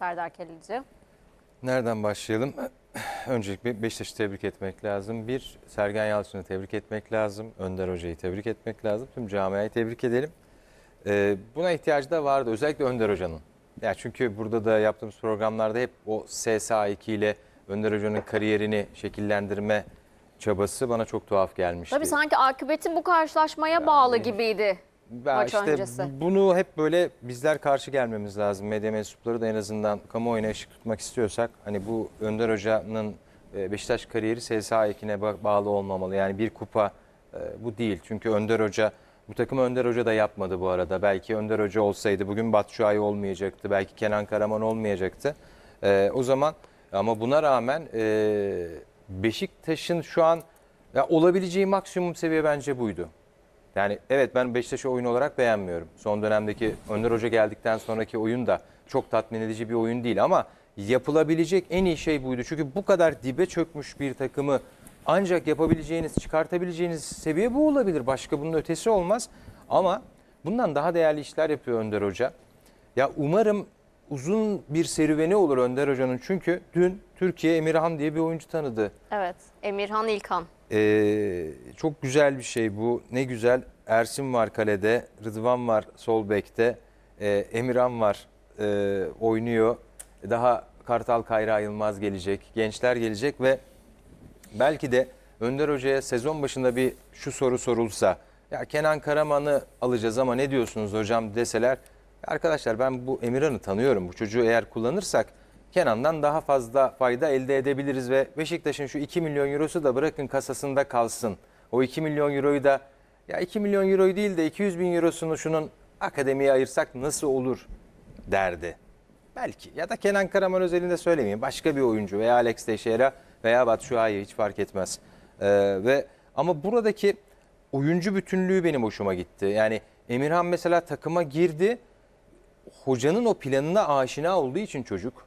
Serdar Keleci. Nereden başlayalım? Öncelikle Beşiktaş'ı tebrik etmek lazım. Bir, Sergen Yalçın'ı tebrik etmek lazım. Önder Hoca'yı tebrik etmek lazım. Tüm camiayı tebrik edelim. Ee, buna ihtiyacı da vardı. Özellikle Önder Hoca'nın. Ya çünkü burada da yaptığımız programlarda hep o SSA2 ile Önder Hoca'nın kariyerini şekillendirme çabası bana çok tuhaf gelmişti. Tabii sanki akıbeti bu karşılaşmaya bağlı gibiydi. Ya maç işte öncesi. bunu hep böyle bizler karşı gelmemiz lazım. Medya mensupları da en azından kamuoyuna ışık tutmak istiyorsak hani bu Önder Hoca'nın e, Beşiktaş kariyeri SSA ekine ba- bağlı olmamalı. Yani bir kupa e, bu değil. Çünkü Önder Hoca bu takımı Önder Hoca da yapmadı bu arada. Belki Önder Hoca olsaydı bugün Batshuayi olmayacaktı. Belki Kenan Karaman olmayacaktı. E, o zaman ama buna rağmen e, Beşiktaş'ın şu an ya olabileceği maksimum seviye bence buydu. Yani evet ben Beşiktaş'ı oyun olarak beğenmiyorum. Son dönemdeki Önder Hoca geldikten sonraki oyun da çok tatmin edici bir oyun değil ama yapılabilecek en iyi şey buydu. Çünkü bu kadar dibe çökmüş bir takımı ancak yapabileceğiniz, çıkartabileceğiniz seviye bu olabilir. Başka bunun ötesi olmaz. Ama bundan daha değerli işler yapıyor Önder Hoca. Ya umarım uzun bir serüveni olur Önder Hoca'nın. Çünkü dün Türkiye Emirhan diye bir oyuncu tanıdı. Evet. Emirhan İlkan. Ee, çok güzel bir şey bu. Ne güzel. Ersin var kalede, Rıdvan var sol bekte, ee, Emirhan var ee, oynuyor. Daha Kartal Kayra Yılmaz gelecek, gençler gelecek ve belki de Önder Hoca'ya sezon başında bir şu soru sorulsa, ya Kenan Karaman'ı alacağız ama ne diyorsunuz hocam deseler, arkadaşlar ben bu Emirhan'ı tanıyorum. Bu çocuğu eğer kullanırsak Kenan'dan daha fazla fayda elde edebiliriz ve Beşiktaş'ın şu 2 milyon eurosu da bırakın kasasında kalsın. O 2 milyon euroyu da ya 2 milyon euroyu değil de 200 bin eurosunu şunun akademiye ayırsak nasıl olur derdi. Belki ya da Kenan Karaman özelinde söylemeyeyim. Başka bir oyuncu veya Alex Teixeira veya Batshuayi hiç fark etmez. Ee, ve ama buradaki oyuncu bütünlüğü benim hoşuma gitti. Yani Emirhan mesela takıma girdi. Hocanın o planına aşina olduğu için çocuk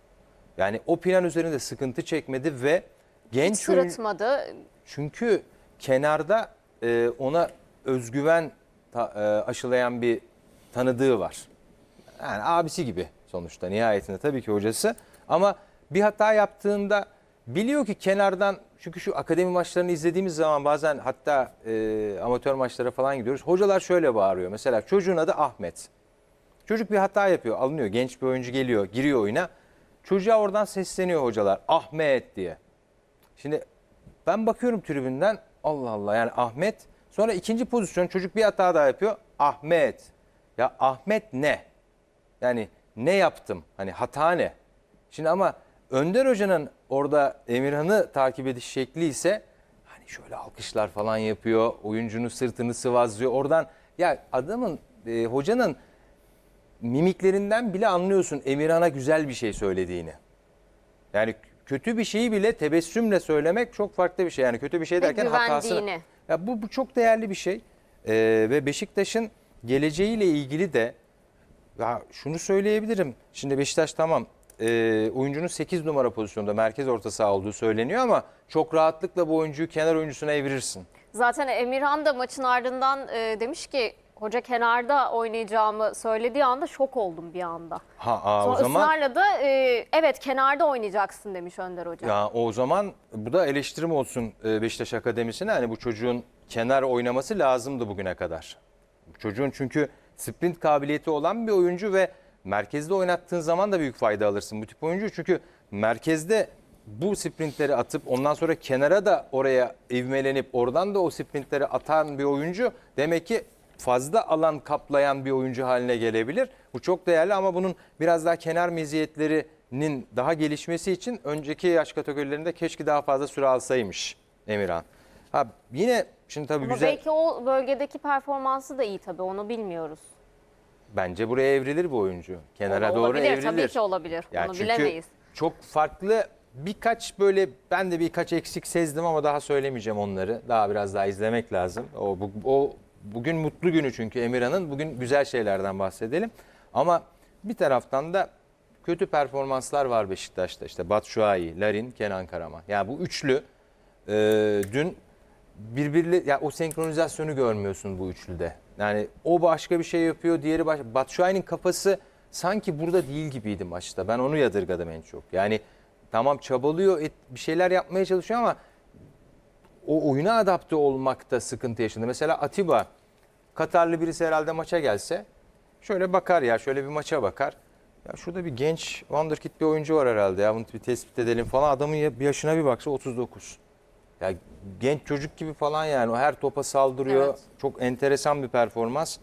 yani o plan üzerinde sıkıntı çekmedi ve genç Hiç sırıtmadı. çünkü kenarda e, ona özgüven ta- e, aşılayan bir tanıdığı var. Yani abisi gibi sonuçta nihayetinde tabii ki hocası. Ama bir hata yaptığında biliyor ki kenardan çünkü şu akademi maçlarını izlediğimiz zaman bazen hatta e, amatör maçlara falan gidiyoruz. Hocalar şöyle bağırıyor. Mesela çocuğun adı Ahmet. Çocuk bir hata yapıyor, alınıyor. Genç bir oyuncu geliyor, giriyor oyuna. Çocuğa oradan sesleniyor hocalar. Ahmet diye. Şimdi ben bakıyorum tribünden Allah Allah yani Ahmet sonra ikinci pozisyon çocuk bir hata daha yapıyor. Ahmet. Ya Ahmet ne? Yani ne yaptım? Hani hata ne? Şimdi ama Önder Hoca'nın orada Emirhan'ı takip ediş şekli ise hani şöyle alkışlar falan yapıyor. Oyuncunun sırtını sıvazlıyor. Oradan ya adamın e, hocanın mimiklerinden bile anlıyorsun Emirhan'a güzel bir şey söylediğini. Yani kötü bir şeyi bile tebessümle söylemek çok farklı bir şey. Yani kötü bir şey derken hatasını. Ya bu, bu çok değerli bir şey. Ee, ve Beşiktaş'ın geleceğiyle ilgili de ya şunu söyleyebilirim. Şimdi Beşiktaş tamam e, oyuncunun 8 numara pozisyonda merkez orta saha olduğu söyleniyor ama çok rahatlıkla bu oyuncuyu kenar oyuncusuna evirirsin. Zaten Emirhan da maçın ardından e, demiş ki hoca kenarda oynayacağımı söylediği anda şok oldum bir anda. Ha aa, Sonra o zaman ısrarla da e, evet kenarda oynayacaksın demiş Önder Hoca. Ya o zaman bu da eleştirim olsun e, Beşiktaş Akademisi'ne. Hani bu çocuğun kenar oynaması lazımdı bugüne kadar. Çocuğun çünkü sprint kabiliyeti olan bir oyuncu ve merkezde oynattığın zaman da büyük fayda alırsın bu tip oyuncu. Çünkü merkezde bu sprintleri atıp ondan sonra kenara da oraya ivmelenip oradan da o sprintleri atan bir oyuncu demek ki fazla alan kaplayan bir oyuncu haline gelebilir. Bu çok değerli ama bunun biraz daha kenar meziyetlerinin daha gelişmesi için önceki yaş kategorilerinde keşke daha fazla süre alsaymış Emirhan. Ha yine şimdi tabii Ama güzel belki o bölgedeki performansı da iyi tabii onu bilmiyoruz. bence buraya evrilir bu oyuncu. Kenara O- doğru olabilir, evrilir. Tabii ki olabilir. Ya onu çünkü bilemeyiz. çok farklı birkaç böyle ben de birkaç eksik sezdim ama daha söylemeyeceğim onları. Daha biraz daha izlemek lazım. O, bu, o bugün mutlu günü çünkü Emirhan'ın. Bugün güzel şeylerden bahsedelim. Ama bir taraftan da kötü performanslar var Beşiktaş'ta. İşte Batshuayi, Larin, Kenan Karaman. Yani bu üçlü e, dün birbirli ya o senkronizasyonu görmüyorsun bu üçlüde. Yani o başka bir şey yapıyor, diğeri başka. Batshuayi'nin kafası sanki burada değil gibiydi maçta. Ben onu yadırgadım en çok. Yani tamam çabalıyor, et- bir şeyler yapmaya çalışıyor ama o oyuna adapte olmakta sıkıntı yaşadı. Mesela Atiba, Katarlı birisi herhalde maça gelse şöyle bakar ya, şöyle bir maça bakar. Ya şurada bir genç wonderkid bir oyuncu var herhalde ya bunu bir tespit edelim falan. Adamın yaşına bir baksa 39. Ya genç çocuk gibi falan yani o her topa saldırıyor. Evet. Çok enteresan bir performans.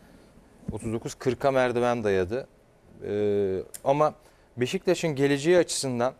39 40'a merdiven dayadı. Ee, ama Beşiktaş'ın geleceği açısından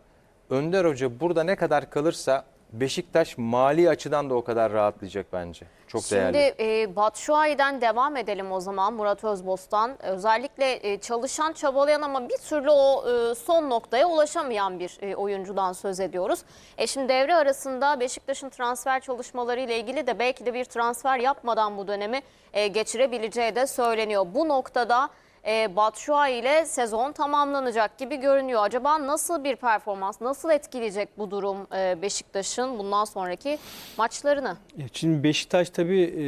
Önder Hoca burada ne kadar kalırsa Beşiktaş mali açıdan da o kadar rahatlayacak bence. Çok Şimdi değerli. e, Batshuayi'den devam edelim o zaman Murat Özbostan. Özellikle e, çalışan, çabalayan ama bir türlü o e, son noktaya ulaşamayan bir e, oyuncudan söz ediyoruz. E şimdi devre arasında Beşiktaş'ın transfer çalışmaları ile ilgili de belki de bir transfer yapmadan bu dönemi e, geçirebileceği de söyleniyor. Bu noktada e, Batshuayi ile sezon tamamlanacak gibi görünüyor. Acaba nasıl bir performans, nasıl etkileyecek bu durum e, Beşiktaş'ın bundan sonraki maçlarını? Şimdi Beşiktaş tabii e,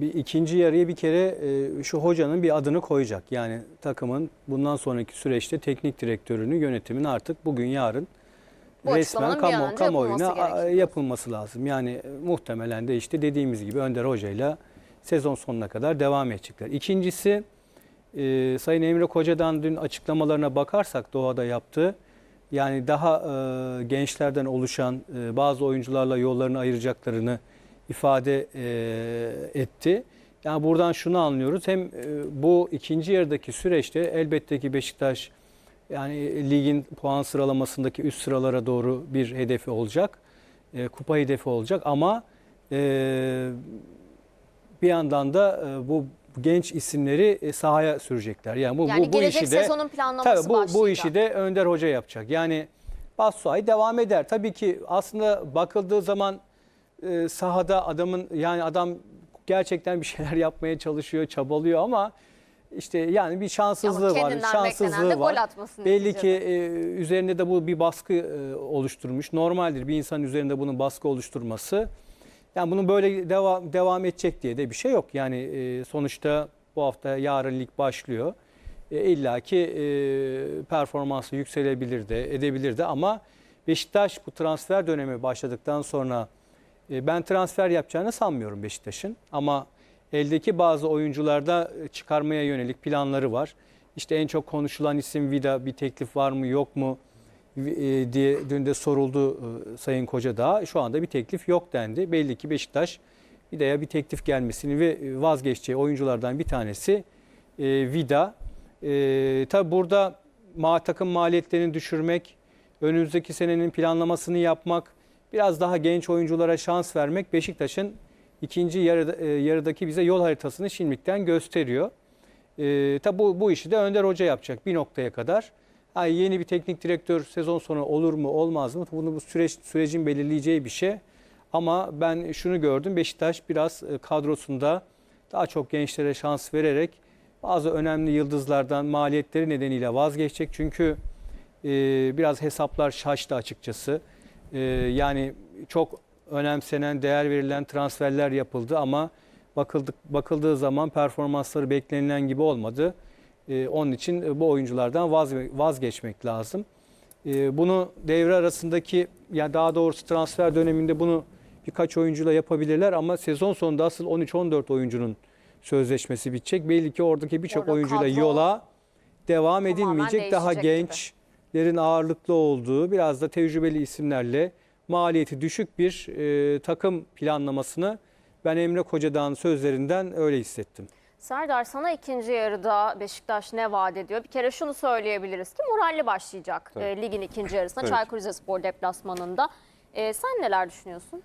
bir ikinci yarıya bir kere e, şu hocanın bir adını koyacak. Yani takımın bundan sonraki süreçte teknik direktörünü, yönetimini artık bugün yarın Bu resmen kamu, kamuoyuna yapılması yapılması lazım. Yani e, muhtemelen de işte dediğimiz gibi Önder Hoca'yla sezon sonuna kadar devam edecekler. İkincisi e, Sayın Emre Koca'dan dün açıklamalarına bakarsak Doğa'da yaptığı yani daha e, gençlerden oluşan e, bazı oyuncularla yollarını ayıracaklarını ifade e, etti. Yani buradan şunu anlıyoruz. Hem e, bu ikinci yarıdaki süreçte elbette ki Beşiktaş yani ligin puan sıralamasındaki üst sıralara doğru bir hedefi olacak. E, kupa hedefi olacak ama e, bir yandan da e, bu genç isimleri e, sahaya sürecekler. Yani bu Yani bu, bu işi de sezonun planlaması Tabii bu, başlayacak. bu işi de Önder Hoca yapacak. Yani Basuay devam eder. Tabii ki aslında bakıldığı zaman e, sahada adamın yani adam gerçekten bir şeyler yapmaya çalışıyor, çabalıyor ama işte yani bir şanssızlığı var. Şanssızlığı var. Belli ki e, üzerinde de bu bir baskı e, oluşturmuş. Normaldir bir insanın üzerinde bunun baskı oluşturması. Yani bunun böyle devam devam edecek diye de bir şey yok. Yani e, sonuçta bu hafta yarın lig başlıyor. E, İlla ki e, performansı yükselebilir de edebilir de ama Beşiktaş bu transfer dönemi başladıktan sonra e, ben transfer yapacağını sanmıyorum Beşiktaş'ın. Ama eldeki bazı oyuncularda e, çıkarmaya yönelik planları var. İşte en çok konuşulan isim Vida bir teklif var mı yok mu diye dün de soruldu e, Sayın Koca daha. Şu anda bir teklif yok dendi. Belli ki Beşiktaş Vida'ya bir teklif gelmesini ve vazgeçeceği oyunculardan bir tanesi e, Vida. E, tabi burada ma takım maliyetlerini düşürmek, önümüzdeki senenin planlamasını yapmak, biraz daha genç oyunculara şans vermek Beşiktaş'ın ikinci yarıda, e, yarıdaki bize yol haritasını şimdilikten gösteriyor. E, tabi bu, bu işi de Önder Hoca yapacak bir noktaya kadar. Ha, yeni bir teknik direktör sezon sonu olur mu olmaz mı? Bunu bu süreç sürecin belirleyeceği bir şey. Ama ben şunu gördüm Beşiktaş biraz e, kadrosunda daha çok gençlere şans vererek bazı önemli yıldızlardan maliyetleri nedeniyle vazgeçecek. Çünkü e, biraz hesaplar şaştı açıkçası. E, yani çok önemsenen, değer verilen transferler yapıldı ama bakıldık bakıldığı zaman performansları beklenilen gibi olmadı. E, onun için e, bu oyunculardan vazge- vazgeçmek lazım. E, bunu devre arasındaki ya daha doğrusu transfer döneminde bunu birkaç oyuncuyla yapabilirler ama sezon sonunda asıl 13-14 oyuncunun sözleşmesi bitecek. Belli ki oradaki birçok Orada oyuncuyla kadro yola devam edilmeyecek. Daha değişecek gibi. gençlerin ağırlıklı olduğu biraz da tecrübeli isimlerle maliyeti düşük bir e, takım planlamasını ben Emre Kocadağ'ın sözlerinden öyle hissettim. Serdar sana ikinci yarıda Beşiktaş ne vaat ediyor? Bir kere şunu söyleyebiliriz ki moralli başlayacak Tabii. e, ligin ikinci yarısına Tabii. Çaykur Rizespor deplasmanında. E, sen neler düşünüyorsun?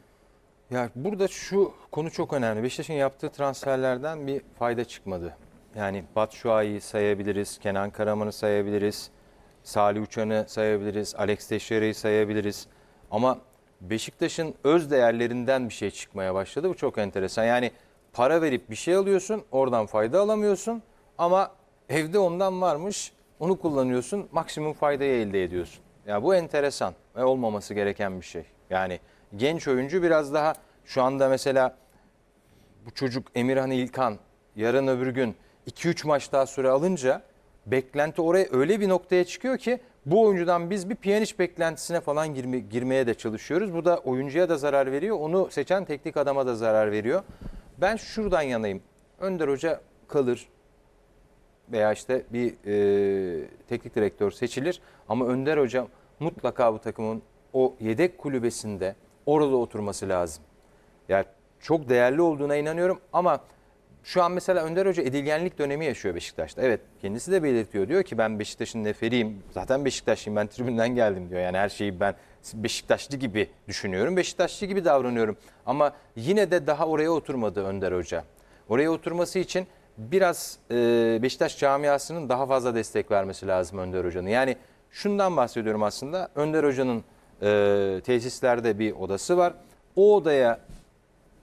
Ya burada şu konu çok önemli. Beşiktaş'ın yaptığı transferlerden bir fayda çıkmadı. Yani Batshuayi'yi sayabiliriz, Kenan Karaman'ı sayabiliriz, Salih Uçan'ı sayabiliriz, Alex Teixeira'yı sayabiliriz. Ama Beşiktaş'ın öz değerlerinden bir şey çıkmaya başladı. Bu çok enteresan. Yani para verip bir şey alıyorsun, oradan fayda alamıyorsun ama evde ondan varmış, onu kullanıyorsun, maksimum faydayı elde ediyorsun. Ya bu enteresan ve olmaması gereken bir şey. Yani genç oyuncu biraz daha şu anda mesela bu çocuk Emirhan İlkan yarın öbür gün 2-3 maç daha süre alınca beklenti oraya öyle bir noktaya çıkıyor ki bu oyuncudan biz bir Pjanic beklentisine falan girme- girmeye de çalışıyoruz. Bu da oyuncuya da zarar veriyor. Onu seçen teknik adama da zarar veriyor. Ben şuradan yanayım. Önder Hoca kalır veya işte bir e, teknik direktör seçilir. Ama Önder Hoca mutlaka bu takımın o yedek kulübesinde orada oturması lazım. Yani çok değerli olduğuna inanıyorum ama şu an mesela Önder Hoca edilgenlik dönemi yaşıyor Beşiktaş'ta. Evet kendisi de belirtiyor. Diyor ki ben Beşiktaş'ın neferiyim. Zaten Beşiktaşlıyım ben tribünden geldim diyor. Yani her şeyi ben Beşiktaşlı gibi düşünüyorum. Beşiktaşlı gibi davranıyorum. Ama yine de daha oraya oturmadı Önder Hoca. Oraya oturması için biraz e, Beşiktaş camiasının daha fazla destek vermesi lazım Önder Hoca'nın. Yani şundan bahsediyorum aslında. Önder Hoca'nın e, tesislerde bir odası var. O odaya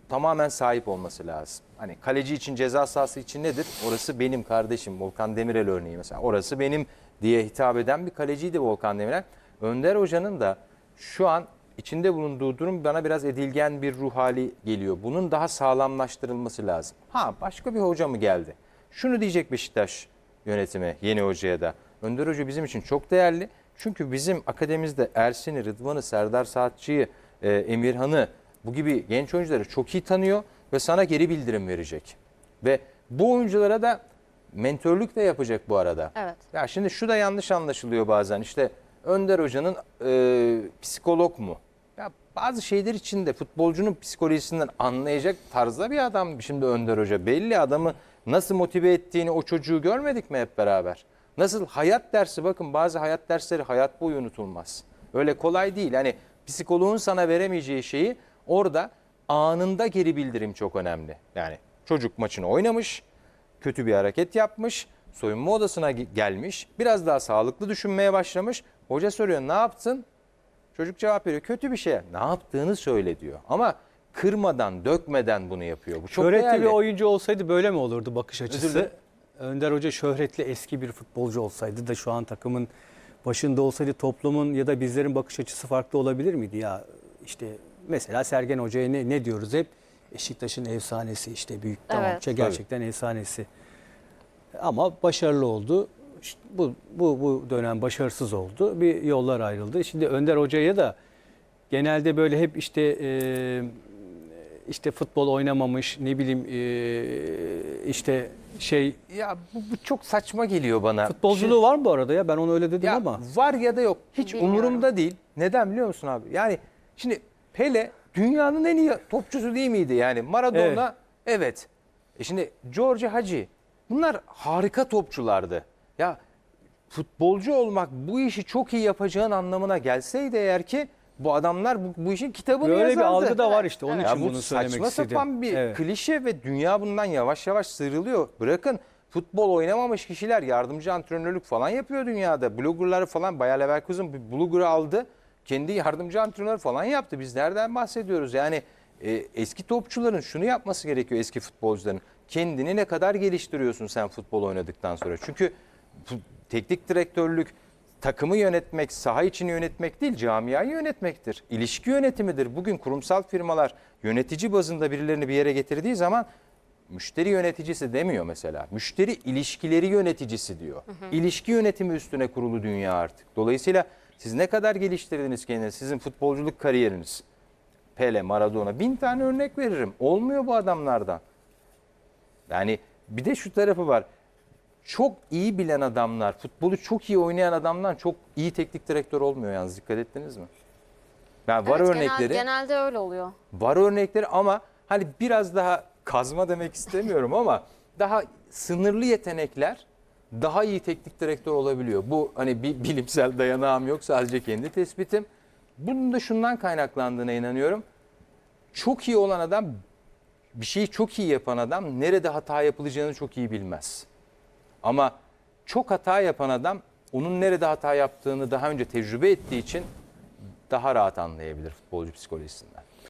tamamen sahip olması lazım. Hani kaleci için ceza sahası için nedir? Orası benim kardeşim Volkan Demirel örneği mesela. Orası benim diye hitap eden bir kaleciydi Volkan Demirel. Önder Hoca'nın da şu an içinde bulunduğu durum bana biraz edilgen bir ruh hali geliyor. Bunun daha sağlamlaştırılması lazım. Ha başka bir hoca mı geldi? Şunu diyecek Beşiktaş yönetimi yeni hocaya da. Önder Hoca bizim için çok değerli. Çünkü bizim akademimizde Ersin'i, Rıdvan'ı, Serdar Saatçı'yı, e, Emirhan'ı bu gibi genç oyuncuları çok iyi tanıyor ve sana geri bildirim verecek. Ve bu oyunculara da mentörlük de yapacak bu arada. Evet. Ya şimdi şu da yanlış anlaşılıyor bazen. İşte Önder Hoca'nın e, psikolog mu? Ya bazı şeyler için de futbolcunun psikolojisinden anlayacak tarzda bir adam şimdi Önder Hoca. Belli adamı nasıl motive ettiğini o çocuğu görmedik mi hep beraber? Nasıl hayat dersi bakın bazı hayat dersleri hayat boyu unutulmaz. Öyle kolay değil. Hani psikoloğun sana veremeyeceği şeyi orada anında geri bildirim çok önemli. Yani çocuk maçını oynamış, kötü bir hareket yapmış, soyunma odasına ge- gelmiş, biraz daha sağlıklı düşünmeye başlamış. Hoca soruyor ne yaptın? Çocuk cevap veriyor kötü bir şey. Ne yaptığını söyle diyor. Ama kırmadan, dökmeden bunu yapıyor. Bu çok şöhretli değerli. bir oyuncu olsaydı böyle mi olurdu bakış açısı? Önder Hoca şöhretli eski bir futbolcu olsaydı da şu an takımın başında olsaydı toplumun ya da bizlerin bakış açısı farklı olabilir miydi? Ya işte mesela Sergen Hoca'ya ne, ne diyoruz hep? Beşiktaş'ın efsanesi işte büyük Evet. şey gerçekten efsanesi. Ama başarılı oldu. İşte bu, bu, bu dönem başarısız oldu. Bir yollar ayrıldı. Şimdi Önder Hoca'ya da genelde böyle hep işte e, işte futbol oynamamış ne bileyim e, işte şey Ya bu, bu çok saçma geliyor bana. futbolculuğu var mı bu arada ya ben onu öyle dedim Ya ama var ya da yok. Hiç Bilmiyorum. umurumda değil. Neden biliyor musun abi? Yani şimdi Pele dünyanın en iyi topçusu değil miydi? Yani Maradona evet. E şimdi George Hagi bunlar harika topçulardı. Ya futbolcu olmak bu işi çok iyi yapacağın anlamına gelseydi eğer ki bu adamlar bu, bu işin kitabını böyle yazardı. bir algı da var işte onun Ya için bu bunu söylemek saçma istedim. sapan bir Evet. klişe ve dünya bundan yavaş yavaş sıyrılıyor. Bırakın futbol oynamamış kişiler yardımcı antrenörlük falan yapıyor dünyada. Bloggerları falan Bayer Leverkusen bir blogger'ı aldı. Kendi yardımcı antrenör falan yaptı. Biz nereden bahsediyoruz? Yani e, eski topçuların şunu yapması gerekiyor eski futbolcuların. Kendini ne kadar geliştiriyorsun sen futbol oynadıktan sonra? Çünkü teknik direktörlük takımı yönetmek, saha içini yönetmek değil, camiayı yönetmektir. İlişki yönetimidir. Bugün kurumsal firmalar yönetici bazında birilerini bir yere getirdiği zaman müşteri yöneticisi demiyor mesela. Müşteri ilişkileri yöneticisi diyor. İlişki yönetimi üstüne kurulu dünya artık. Dolayısıyla siz ne kadar geliştirdiniz kendinizi, sizin futbolculuk kariyeriniz. Pele, Maradona bin tane örnek veririm. Olmuyor bu adamlardan. Yani bir de şu tarafı var. Çok iyi bilen adamlar, futbolu çok iyi oynayan adamdan çok iyi teknik direktör olmuyor yalnız dikkat ettiniz mi? Yani var Evet, örnekleri. Genel, genelde öyle oluyor. Var örnekleri ama hani biraz daha kazma demek istemiyorum ama daha sınırlı yetenekler daha iyi teknik direktör olabiliyor. Bu hani bir bilimsel dayanağım yok sadece kendi tespitim. Bunun da şundan kaynaklandığına inanıyorum. Çok iyi olan adam bir şeyi çok iyi yapan adam nerede hata yapılacağını çok iyi bilmez. Ama çok hata yapan adam onun nerede hata yaptığını daha önce tecrübe ettiği için daha rahat anlayabilir futbolcu psikolojisinden.